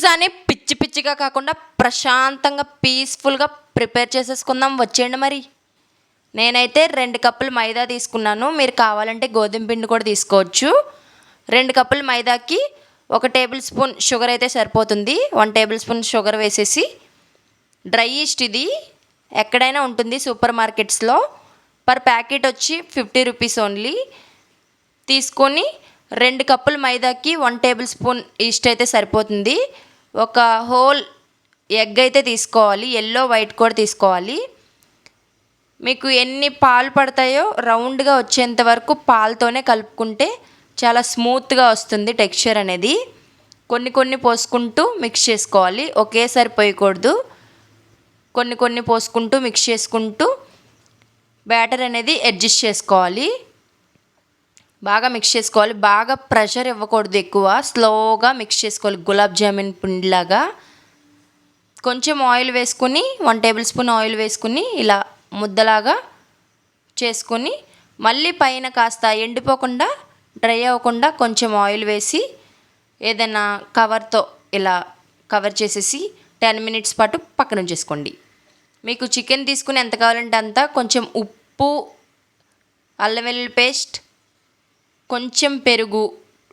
పిజ్జాని పిచ్చి పిచ్చిగా కాకుండా ప్రశాంతంగా పీస్ఫుల్గా ప్రిపేర్ చేసేసుకుందాం. వచ్చేయండి మరి. నేనైతే రెండు కప్పులు మైదా తీసుకున్నాను. మీరు కావాలంటే గోధుమ పిండి కూడా తీసుకోవచ్చు. రెండు కప్పులు మైదాకి ఒక టేబుల్ స్పూన్ షుగర్ అయితే సరిపోతుంది. వన్ టేబుల్ స్పూన్ షుగర్ వేసేసి డ్రై ఈస్ట్ ఇది ఎక్కడైనా ఉంటుంది సూపర్ మార్కెట్స్లో. పర్ ప్యాకెట్ వచ్చి ఫిఫ్టీ రూపీస్ ఓన్లీ. తీసుకొని రెండు కప్పులు మైదాకి వన్ టేబుల్ స్పూన్ ఈస్ట్ అయితే సరిపోతుంది. ఒక హోల్ ఎగ్ అయితే తీసుకోవాలి ఎల్లో వైట్ కూడా తీసుకోవాలి. మీకు ఎన్ని పాలు పడతాయో రౌండ్గా వచ్చేంత వరకు పాలతోనే కలుపుకుంటే చాలా స్మూత్గా వస్తుంది టెక్స్చర్ అనేది. కొన్ని కొన్ని పోసుకుంటూ మిక్స్ చేసుకోవాలి ఒకేసారి పోయకూడదు. కొన్ని కొన్ని పోసుకుంటూ మిక్స్ చేసుకుంటూ బ్యాటర్ అనేది అడ్జస్ట్ చేసుకోవాలి. బాగా మిక్స్ చేసుకోవాలి. బాగా ప్రెషర్ ఇవ్వకూడదు ఎక్కువ. స్లోగా మిక్స్ చేసుకోవాలి. గులాబ్ జామున్ పిండిలాగా. కొంచెం ఆయిల్ వేసుకుని వన్ టేబుల్ స్పూన్ ఆయిల్ వేసుకుని ఇలా ముద్దలాగా చేసుకుని మళ్ళీ పైన కాస్త ఎండిపోకుండా డ్రై అవ్వకుండా కొంచెం ఆయిల్ వేసి ఏదైనా కవర్తో ఇలా కవర్ చేసేసి టెన్ మినిట్స్ పాటు పక్కన చేసుకోండి మీకు చికెన్ తీసుకుని ఎంత కావాలంటే అంత కొంచెం ఉప్పు అల్లం వెల్లుల్లి పేస్ట్ కొంచెం పెరుగు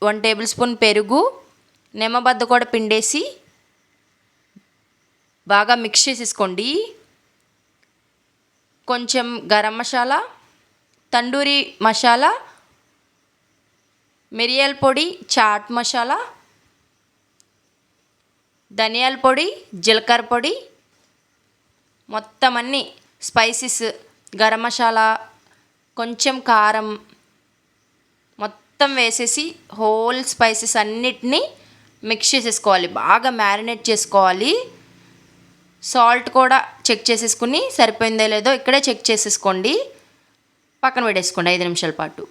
వన్ టేబుల్ స్పూన్ పెరుగు నిమ్మబద్ద కూడా పిండేసి బాగా మిక్స్ చేసేసుకోండి. కొంచెం గరం మసాలా తండూరి మసాలా మిరియాల పొడి చాట్ మసాలా ధనియాల పొడి జీలకర్ర పొడి మొత్తం అన్ని స్పైసెస్ గరం మసాలా కొంచెం కారం మొత్తం వేసేసి హోల్ స్పైసెస్ అన్నిటినీ మిక్స్ చేసేసుకోవాలి. బాగా మ్యారినేట్ చేసుకోవాలి. సాల్ట్ కూడా చెక్ చేసేసుకుని సరిపోయిందో లేదో ఇక్కడే చెక్ చేసేసుకోండి. పక్కన పెట్టేసుకోండి ఐదు నిమిషాల పాటు.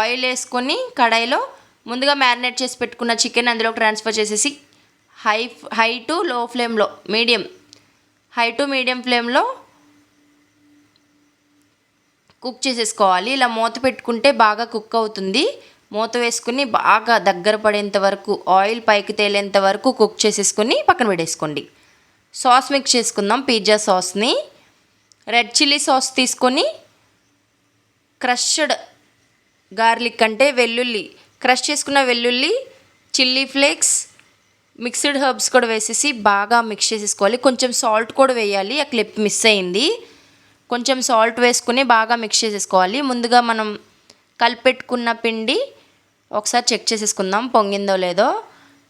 ఆయిల్ వేసుకొని కడాయిలో ముందుగా మ్యారినేట్ చేసి పెట్టుకున్న చికెన్ అందులో ట్రాన్స్ఫర్ చేసేసి హై హై టు లో ఫ్లేమ్లో మీడియం హై టు మీడియం ఫ్లేమ్లో కుక్ చేసేసుకోవాలి. ఇలా మూత పెట్టుకుంటే బాగా కుక్ అవుతుంది. మూత వేసుకుని బాగా దగ్గర పడేంత వరకు ఆయిల్ పైకి తేలేంత వరకు కుక్ చేసేసుకుని పక్కన పెట్టేసుకోండి. సాస్ మిక్స్ చేసుకుందాం పిజ్జా సాస్ని. రెడ్ చిల్లీ సాస్ తీసుకొని క్రష్డ్ గార్లిక్ అంటే వెల్లుల్లి క్రష్ చేసుకున్న వెల్లుల్లి చిల్లీ ఫ్లేక్స్ మిక్స్డ్ హర్బ్స్ కూడా వేసేసి బాగా మిక్స్ చేసేసుకోవాలి. కొంచెం సాల్ట్ కూడా వేయాలి. ఆ క్లిప్ మిస్ అయింది. కొంచెం సాల్ట్ వేసుకుని బాగా మిక్స్ చేసేసుకోవాలి. ముందుగా మనం కలిపెట్టుకున్న పిండి ఒకసారి చెక్ చేసేసుకుందాం పొంగిందో లేదో.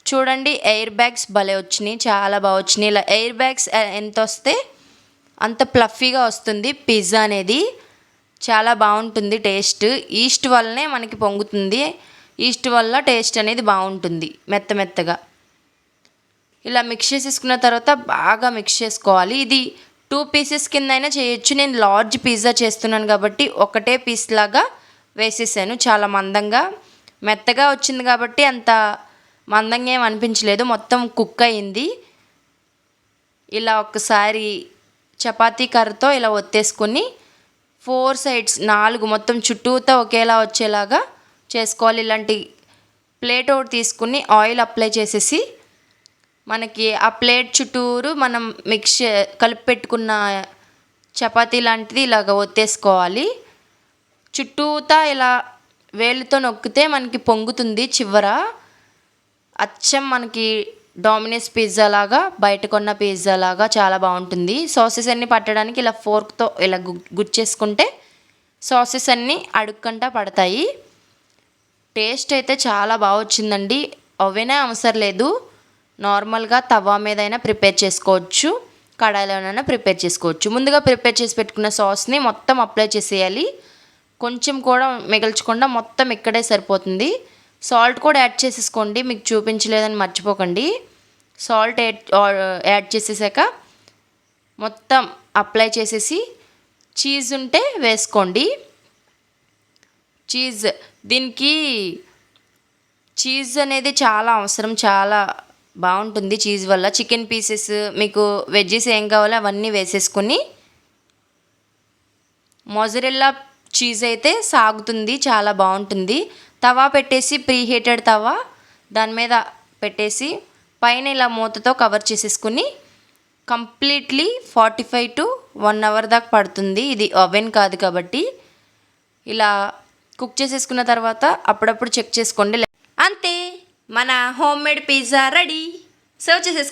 చూడండి ఎయిర్ బ్యాగ్స్ భలే వచ్చినాయి చాలా బాగా వచ్చినాయి. ఇలా ఎయిర్ బ్యాగ్స్ ఎంత వస్తే అంత ప్లఫీగా వస్తుంది పిజ్జా అనేది. చాలా బాగుంటుంది టేస్ట్ ఈస్ట్ వల్లనే మనకి పొంగుతుంది. ఈస్ట్ వల్ల టేస్ట్ అనేది బాగుంటుంది మెత్త మెత్తగా. ఇలా మిక్స్ చేసేసుకున్న తర్వాత బాగా మిక్స్ చేసుకోవాలి. ఇది టూ పీసెస్ కింద అయినా చేయొచ్చు. నేను లార్జ్ పిజ్జా చేస్తున్నాను కాబట్టి ఒకటే పీస్ లాగా వేసేసాను. చాలా మందంగా మెత్తగా వచ్చింది కాబట్టి అంత మందంగా ఏం అనిపించలేదు. మొత్తం కుక్ అయింది. ఇలా ఒకసారి చపాతీ కర్రతో ఇలా ఒత్తేసుకుని ఫోర్ సైడ్స్ నాలుగు మొత్తం చుట్టూతో ఒకేలా వచ్చేలాగా చేసుకోవాలి. ఇలాంటి ప్లేట్ ఒకటి తీసుకుని ఆయిల్ అప్లై చేసేసి మనకి ఆ ప్లేట్ చుట్టూరు మనం మిక్స్ కలిపి పెట్టుకున్న చపాతీ లాంటిది ఇలాగ ఒత్తేసుకోవాలి. చుట్టూతా ఇలా వేలుతో నొక్కితే మనకి పొంగుతుంది చివర. అచ్చం మనకి డామినోస్ పిజ్జా లాగా బయట కొన్న పిజ్జా లాగా చాలా బాగుంటుంది. సాసెస్ అన్నీ పట్టడానికి ఇలా ఫోర్క్తో ఇలా గు గుచ్చేసుకుంటే సాసెస్ అన్నీ అడుక్కంటా పడతాయి. టేస్ట్ అయితే చాలా బాగా వచ్చిందండి ఓవెనే అవసరం లేదు. నార్మల్గా తవా మీదైనా ప్రిపేర్ చేసుకోవచ్చు కడాయిలోనైనా ప్రిపేర్ చేసుకోవచ్చు. ముందుగా ప్రిపేర్ చేసి పెట్టుకున్న సాస్ని మొత్తం అప్లై చేసేయాలి. కొంచెం కూడా మిగల్చకుండా మొత్తం ఇక్కడే సరిపోతుంది. సాల్ట్ కూడా యాడ్ చేసేసుకోండి మీకు చూపించలేదని మర్చిపోకండి. సాల్ట్ యాడ్ యాడ్ చేసేసాక మొత్తం అప్లై చేసేసి చీజ్ ఉంటే వేసుకోండి. చీజ్ దీనికి చీజ్ అనేది చాలా అవసరం చాలా బాగుంటుంది చీజ్ వల్ల. చికెన్ పీసెస్ మీకు వెజ్జెస్ ఏం కావాలో అవన్నీ వేసేసుకొని మొజరెల్లా చీజ్ అయితే సాగుతుంది చాలా బాగుంటుంది. తవా పెట్టేసి ప్రీ హీటెడ్ తవా దాని మీద పెట్టేసి పైన ఇలా మూతతో కవర్ చేసేసుకుని completely forty five to one hour దాకా పడుతుంది. ఇది ఓవెన్ కాదు కాబట్టి. ఇలా కుక్ చేసేసుకున్న తర్వాత అప్పుడప్పుడు చెక్ చేసుకోండి. అంతే. మన home made pizza ready. Serve చేసేసుకో